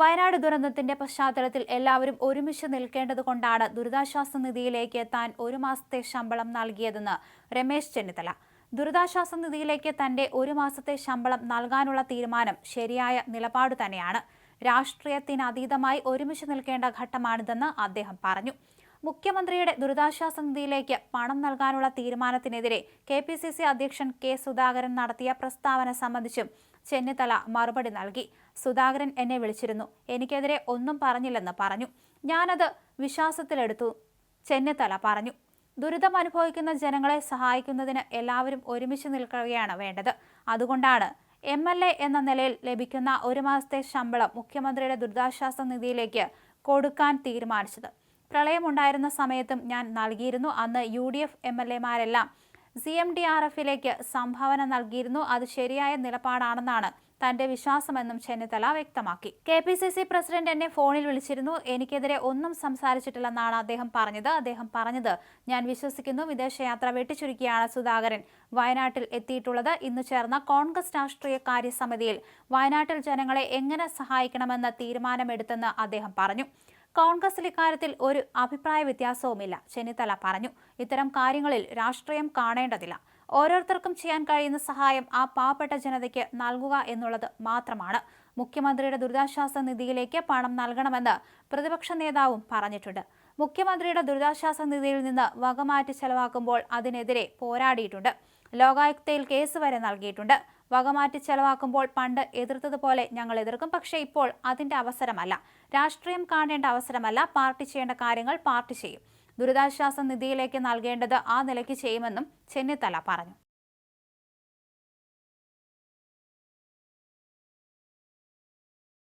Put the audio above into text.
വയനാട് ദുരന്തത്തിന്റെ പശ്ചാത്തലത്തിൽ എല്ലാവരും ഒരുമിച്ച് നിൽക്കേണ്ടതുകൊണ്ടാണ് ദുരിതാശ്വാസ നിധിയിലേക്ക് താൻ ഒരു മാസത്തെ ശമ്പളം നൽകിയതെന്ന് രമേശ് ചെന്നിത്തല. ദുരിതാശ്വാസ നിധിയിലേക്ക് തന്റെ ഒരു മാസത്തെ ശമ്പളം നൽകാനുള്ള തീരുമാനം ശരിയായ നിലപാട് തന്നെയാണ്. രാഷ്ട്രീയത്തിനതീതമായി ഒരുമിച്ച് നിൽക്കേണ്ട ഘട്ടമാണിതെന്ന് അദ്ദേഹം പറഞ്ഞു. മുഖ്യമന്ത്രിയുടെ ദുരിതാശ്വാസ നിധിയിലേക്ക് പണം നൽകാനുള്ള തീരുമാനത്തിനെതിരെ കെ പി സി സി അധ്യക്ഷൻ കെ സുധാകരൻ നടത്തിയ പ്രസ്താവന സംബന്ധിച്ചും ചെന്നിത്തല മറുപടി നൽകി. സുധാകരൻ എന്നെ വിളിച്ചിരുന്നു. എനിക്കെതിരെ ഒന്നും പറഞ്ഞില്ലെന്ന് പറഞ്ഞു. ഞാനത് വിശ്വാസത്തിലെടുത്തു. ചെന്നിത്തല പറഞ്ഞു. ദുരിതം അനുഭവിക്കുന്ന ജനങ്ങളെ സഹായിക്കുന്നതിന് എല്ലാവരും ഒരുമിച്ച് നിൽക്കുകയാണ് വേണ്ടത്. അതുകൊണ്ടാണ് എം എൽ എ എന്ന നിലയിൽ ലഭിക്കുന്ന ഒരു മാസത്തെ ശമ്പളം മുഖ്യമന്ത്രിയുടെ ദുരിതാശ്വാസ നിധിയിലേക്ക് കൊടുക്കാൻ തീരുമാനിച്ചത്. പ്രളയമുണ്ടായിരുന്ന സമയത്തും ഞാൻ നൽകിയിരുന്നു. അന്ന് U D F M L എമാരെല്ലാം C M D R എഫിലേക്ക് സംഭാവന നൽകിയിരുന്നു. അത് ശരിയായ നിലപാടാണെന്നാണ് തന്റെ വിശ്വാസമെന്നും ചെന്നിത്തല വ്യക്തമാക്കി. K P C C president എന്നെ ഫോണിൽ വിളിച്ചിരുന്നു. എനിക്കെതിരെ ഒന്നും സംസാരിച്ചിട്ടില്ലെന്നാണ് അദ്ദേഹം പറഞ്ഞത്. അദ്ദേഹം പറഞ്ഞത് ഞാൻ വിശ്വസിക്കുന്നു. വിദേശയാത്ര വെട്ടിച്ചുരുക്കിയാണ് സുധാകരൻ വയനാട്ടിൽ എത്തിയിട്ടുള്ളത്. ഇന്ന് ചേർന്ന കോൺഗ്രസ് രാഷ്ട്രീയ കാര്യസമിതിയിൽ വയനാട്ടിൽ ജനങ്ങളെ എങ്ങനെ സഹായിക്കണമെന്ന് തീരുമാനമെടുത്തെന്ന് അദ്ദേഹം പറഞ്ഞു. കോൺഗ്രസിൽ ഇക്കാര്യത്തിൽ ഒരു അഭിപ്രായ വ്യത്യാസവുമില്ല. ചെന്നിത്തല പറഞ്ഞു ഇത്തരം കാര്യങ്ങളിൽ രാഷ്ട്രീയം കാണേണ്ടതില്ല. ഓരോരുത്തർക്കും ചെയ്യാൻ കഴിയുന്ന സഹായം ആ പാവപ്പെട്ട ജനതയ്ക്ക് നൽകുക എന്നുള്ളത് മാത്രമാണ്. മുഖ്യമന്ത്രിയുടെ ദുരിതാശ്വാസ നിധിയിലേക്ക് പണം നൽകണമെന്ന് പ്രതിപക്ഷ നേതാവും പറഞ്ഞിട്ടുണ്ട്. മുഖ്യമന്ത്രിയുടെ ദുരിതാശ്വാസ നിധിയിൽ നിന്ന് വകമാറ്റി ചെലവാക്കുമ്പോൾ അതിനെതിരെ പോരാടിയിട്ടുണ്ട്. ലോകായുക്തയിൽ കേസ് വരെ നൽകിയിട്ടുണ്ട്. വകമാറ്റി ചെലവാക്കുമ്പോൾ പണ്ട് എതിർത്തതുപോലെ ഞങ്ങൾ എതിർക്കും. പക്ഷേ ഇപ്പോൾ അതിന്റെ അവസരമല്ല. രാഷ്ട്രീയം കാണേണ്ട അവസരമല്ല. പാർട്ടി ചെയ്യേണ്ട കാര്യങ്ങൾ പാർട്ടി ചെയ്യും. ദുരിതാശ്വാസ നിധിയിലേക്ക് നൽകേണ്ടത് ആ നിലയ്ക്ക് ചെയ്യുമെന്നും ചെന്നിത്തല പറഞ്ഞു.